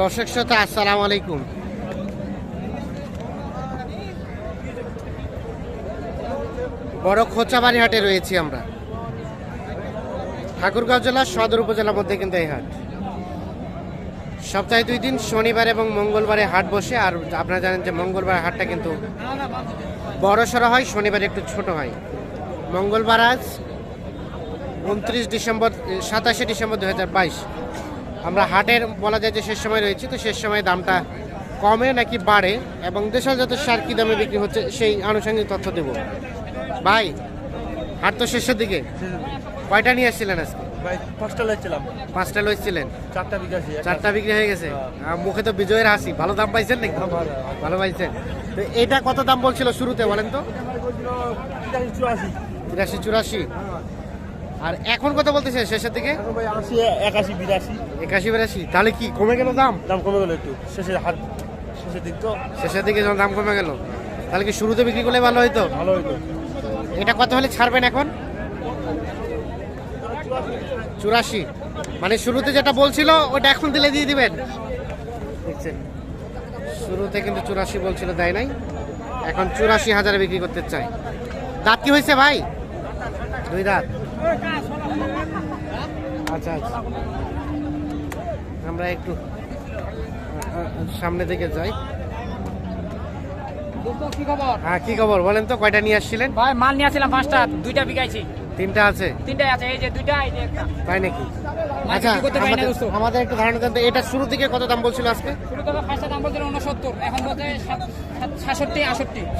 দর্শক শ্রোতা, আসসালামু আলাইকুম। বড় খোঁচাবাড়ি হাটে রয়েছি আমরা। ঠাকুরগাঁও জেলার সদর উপজেলার মধ্যে কিন্তু এই হাট। সপ্তাহে দুই দিন, শনিবার এবং মঙ্গলবারে হাট বসে, আর আপনারা জানেন যে মঙ্গলবার হাটটা কিন্তু বড় সড়ো হয়, শনিবার একটু ছোট হয়। মঙ্গলবার আজ উনত্রিশ ডিসেম্বর, সাতাশে ডিসেম্বর দু হাজার বাইশ। আমরা হাটের বলা যায় যে শেষ সময় রয়েছে তো শেষ সময় দামটা কমে নাকি বাড়ে এবং দেশালজাত সার কী দামে বিক্রি হচ্ছে সেই আনুষঙ্গিক তথ্য দেব। ভাই হাট তো শেষের দিকে। কয়টা নিয়ে আসছিলেন আজকে? পাঁচটা লাগছিলাম পাঁচটা লইছিলেন চারটা চারটা বিক্রি হয়ে গেছে? আর মুখে তো বিজয়ের হাসি। ভালো দাম পাইছেন নাকি? ভালো। পাইছেন। তো এটা কত দাম বলছিল শুরুতে বলেন তো? চুরাশি। তিরাশি চুরাশি। আর এখন কত বলতেছে শেষের দিকে? একাশি বিরাশি। একাশি বিরাশি। তাহলে কি কমে গেল দাম? দাম কমে গেল একটু। শেষে হাট শেষের দিক তো। শেষের দিকে যখন দাম কমে গেল তাহলে কি শুরুতে বিক্রি করলে ভালো হইতো? ভালো হইতো। এটা কত হলে ছাড়বেন এখন? চুরাশি। মানে শুরুতে যেটা বলছিল ওটা এখন দিলে দিয়ে দিবেন। দেখছেন? শুরুতে কিন্তু চুরাশি বলছিল দেয় নাই। এখন চুরাশি হাজারে বিক্রি করতে চাই দাঁত কি হয়েছে ভাই? দুই দাঁত। আচ্ছা আচ্ছা। আমরা একটু সামনে দিকে যাই। কি খবর? হ্যাঁ কি খবর? বলেন তো কয়টা নিয়ে আসছিলেন? ভাই মাল নিয়ে আসছিলাম পাঁচটা দুইটা বিঘাইছি তিনটা আছে? তিনটাই আছে এই যে দুইটা এই যে একটা। তাই নাকি? আচ্ছা আমাদের-। আমাদের একটু ধারণা দেন তো, এটা শুরু থেকে কত দাম বলছিল আজকে? শুরু তবে পাঁচটা দাম বলছিল উনসত্তর এখন বলছে আষট্টি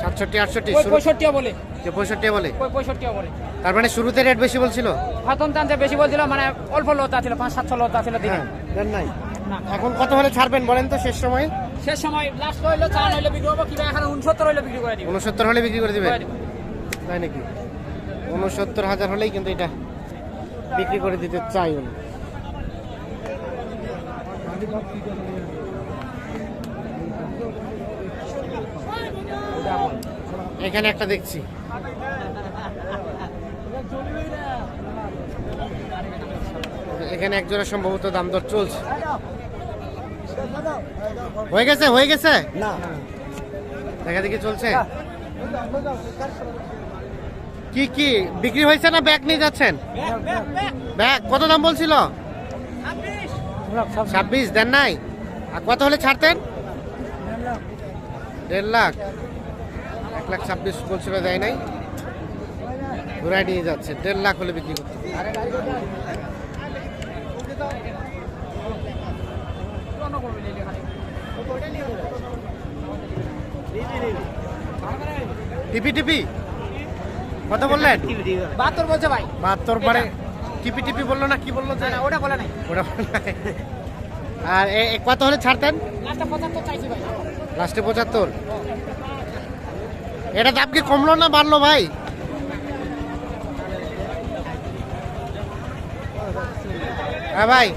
সাতষট্টি আটষট্টি। ওই শুরু পঁয়ষট্টিও বলে। যে পঁয়ষট্টি বলে? ওই পঁয়ষট্টিও বলে। তার মানে শুরুতে রেট বেশি বলছিল? প্রথম টানতে বেশি বলছিল মানে অল্প লতা ছিল পাঁচ সাতশো লতা ছিল দিনে। নাই। এখন কত হলে ছাড়বেন বলেন তো শেষ সময়? শেষ সময় লাস্ট হইল চার হইলে বিক্রি হব কিংবা এখন উনসত্তর হইলে বিক্রি করে দিব। উনসত্তর হলে বিক্রি করে দিবেন। তাই নাকি? উনসত্তর হাজার হলেই কিন্তু এটা বিক্রি করে দিতে চাই উনি। এখানে একটা দেখছি। এখানে একজোড়া সম্ভবত দাম দর চলছে। হয়ে গেছে হয়ে গেছে? না। দেখা দেখি চলছে? কি কি? বিক্রি হয়েছে না ব্যাগ নিয়ে যাচ্ছেন? ব্যাগ, কত দাম বলছিল? ছাব্বিশ, দেন নাই? আর কত হলে ছাড়তেন? দেড় লাখ। এক লাখ ছাব্বিশ বলছিল, দেয় নাই? ঘুরাই নিয়ে যাচ্ছে, দেড় লাখ হলে বিক্রি করতে। টিপি টিপি। কত বললেন? বাহাত্তর বলছে ভাই। বাহাত্তর পরে টিপি টিপি বলল না কি বলল না, ওটা বলে নাই। ওটা বলে নাই। আর কত হলে ছাড়তেন? লাস্টটা পঁচাত্তর চাইছি ভাই। লাস্টে পঁচাত্তর। এটা দাম কি কমলো না বাড়লো ভাই? হ্যাঁ ভাই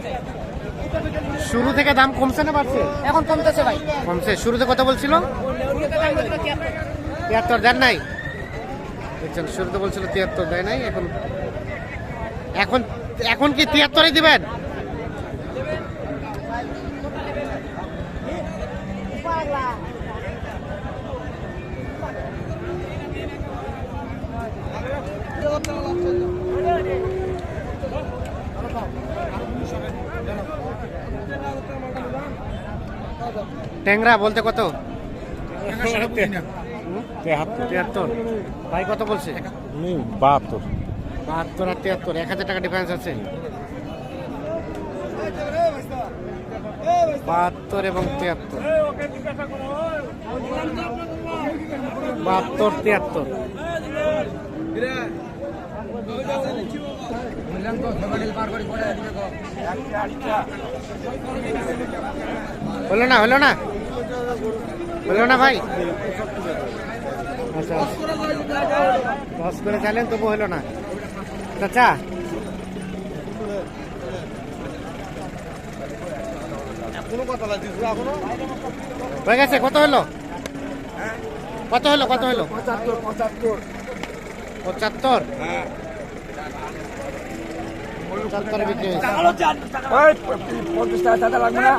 শুরু থেকে দাম কমছে না বাড়ছে? এখন কমতেছে ভাই। কমছে। শুরুতে কত বলছিল। তিয়াত্তর দেন নাই? দেখছেন শুরুতে বলছিল তিয়াত্তর দেয় নাই, এখন এখন এখন কি তিয়াত্তরই দিবেন? ট্যাংরা বলতে কত? তিয়াত্তর ভাই কত বলছে? বাহাত্তর। বাহাত্তর আর তিয়াত্তর এক হাজার টাকা ডিফারেন্স আছে। বাহাত্তর এবং তিয়াত্তর বাহাত্তর তিয়াত্তর হলো না হলো না? হলো না ভাই? আচ্ছা। দশ করে চাইলেন তবু হলো না। চাচা। হয়ে গেছে কত হলো? কত হলো কত হলো? পঁচাত্তর পঁচাত্তর। পঁচাত্তর? হ্যাঁ। পঁচাত্তরে বিক্রি পঞ্চাশ টাকা টাকা লাগবে না।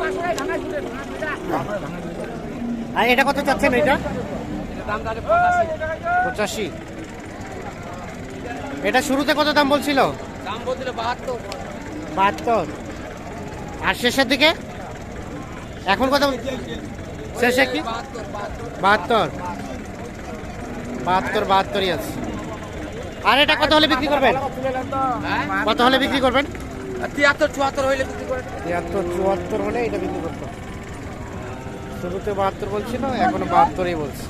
আর এটা কত চাচ্ছেন এটা? পঁচাশি। এটা শুরুতে কত দাম বলছিল? দাম বলছিল বাহাত্তর। বাহাত্তর। আর শেষের দিকে? এখন কত? শেষে কি? বাহাত্তর বাহাত্তর। বাহাত্তর। বাহাত্তর বাহাত্তরই আছে। আর এটা কত হলে বিক্রি করবেন? হ্যাঁ? কত হলে বিক্রি করবেন? তিয়াত্তর চুয়াত্তর বিক্রি করে তিয়াত্তর চুয়াত্তর হলে এটা বিক্রি করতো শুরুতে বাহাত্তর বলছিল এখনও বাহাত্তরই বলছে।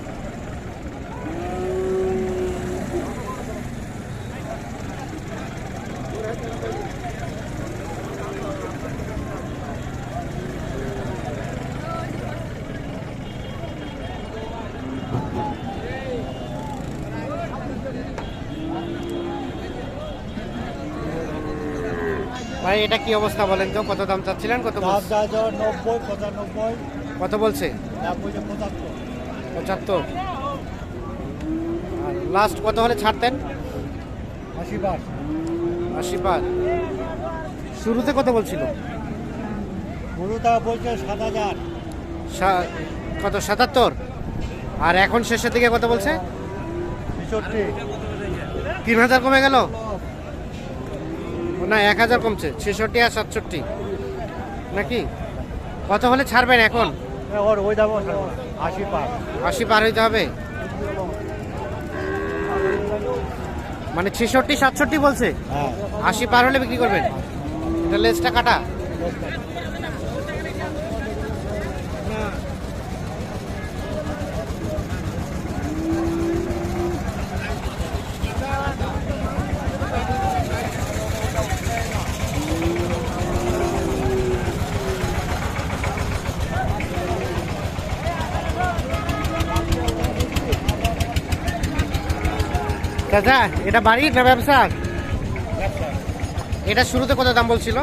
ভাই এটা কি অবস্থা বলেন তো? কত দাম চাচ্ছিলেন? কত নব্বই পঁচানব্বই। কত বলছে? পঁচাত্তর। লাস্ট কত হলে ছাড়তেন? আশি আশি পার শুরুতে কত বলছিল? গরুটা বলছে সাত হাজার। কত সাতাত্তর? আর এখন শেষের দিকে কত বলছে? ছেষট্টি। তিন হাজার কমে গেল? না এক হাজার কমছে ছেষট্টি আর সাতষট্টি। নাকি? কত হলে ছাড়বেন এখন? ওর ওই দাম আশি পার। আশি পার হইতে হবে? মানে ছেষট্টি সাতষট্টি বলছে? হ্যাঁ। আশি পার হলে বিক্রি করবেন? এটা লেজটা কাটা। চাচা এটা বাড়ির না ব্যবসা? এটা শুরুতে কত দাম বলছিল?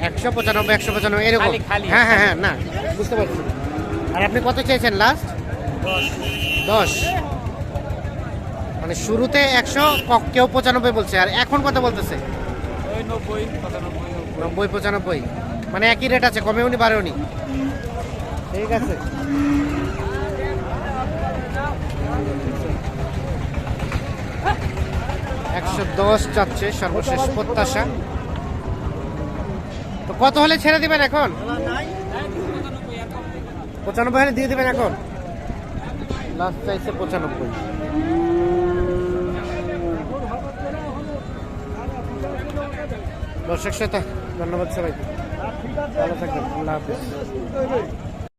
একশো পঁচানব্বই একশো পঁচানব্বই এরকম। হ্যাঁ হ্যাঁ হ্যাঁ না বুঝতে পারছি। আর আপনি কত চেয়েছেন লাস্ট দশ। মানে শুরুতে একশো ক- কেউ পঁচানব্বই বলছে। আর এখন কত বলতেছে? নব্বই পঁচানব্বই মানে একই রেট আছে কমেও নি বাড়েও নি ঠিক আছে। একশো দশ চাচ্ছে সর্বশেষ প্রত্যাশা। তো কত হলে ছেড়ে দিবেন এখন? পঁচানব্বই হলে দিয়ে দিবেন এখন? লাস্ট চাইছে পঁচানব্বই। দর্শক শ্রোতা ধন্যবাদ সবাইকে। ভালো থাকবেন আল্লাহ হাফিজ।